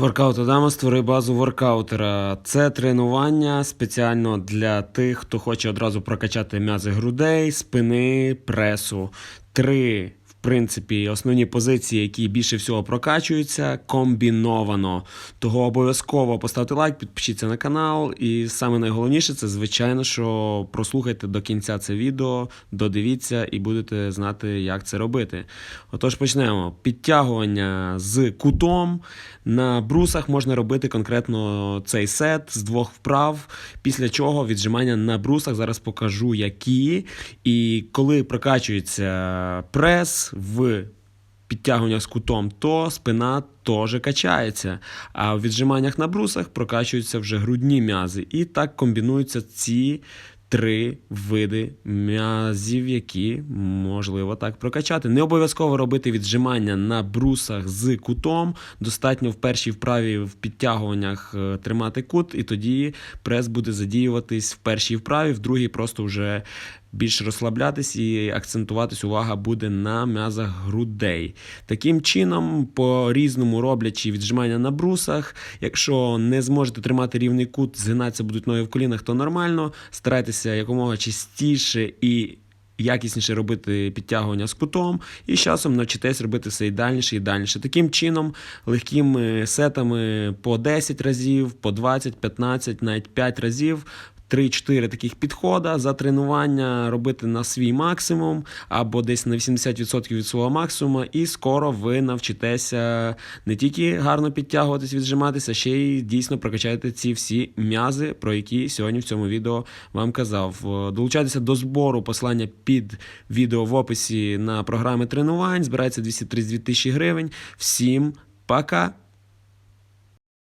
Воркаут Адама створи базу воркаутера. Це тренування спеціально для тих, хто хоче одразу прокачати м'язи грудей, спини, пресу. Три, принципі, основні позиції, які більше всього прокачуються, комбіновано. Того обов'язково поставте лайк, підпишіться на канал. І саме найголовніше це, звичайно, що прослухайте до кінця це відео, додивіться і будете знати, як це робити. Отож, почнемо. Підтягування з кутом. На брусах можна робити конкретно цей сет з двох вправ, після чого віджимання на брусах. Зараз покажу, які. І коли прокачується прес в підтягуваннях з кутом, то спина теж качається. А в віджиманнях на брусах прокачуються вже грудні м'язи. І так комбінуються ці три види м'язів, які можливо так прокачати. Не обов'язково робити віджимання на брусах з кутом. Достатньо в першій вправі в підтягуваннях е, тримати кут, і тоді прес буде задіюватись в першій вправі, в другій просто вже більш розслаблятись і акцентуватись увага буде на м'язах грудей. Таким чином, по різному роблячи віджимання на брусах, якщо не зможете тримати рівний кут, згинатися будуть ноги в колінах, то нормально. Старайтеся якомога частіше і. Якісніше робити підтягування з кутом, і з часом навчитесь робити все і дальніше і дальніше. Таким чином, легкими сетами по 10 разів, по 20, 15, навіть 5 разів 3-4 таких підхода за тренування робити на свій максимум або десь на 80% від свого максимуму, і скоро ви навчитеся не тільки гарно підтягуватись, віджиматися, ще й дійсно прокачаєте ці всі м'язи, про які сьогодні в цьому відео вам казав. Е, Долучайтеся до збору посилання під відео в описі на програми тренувань. Збирається 232 тисячі гривень. Всім пока!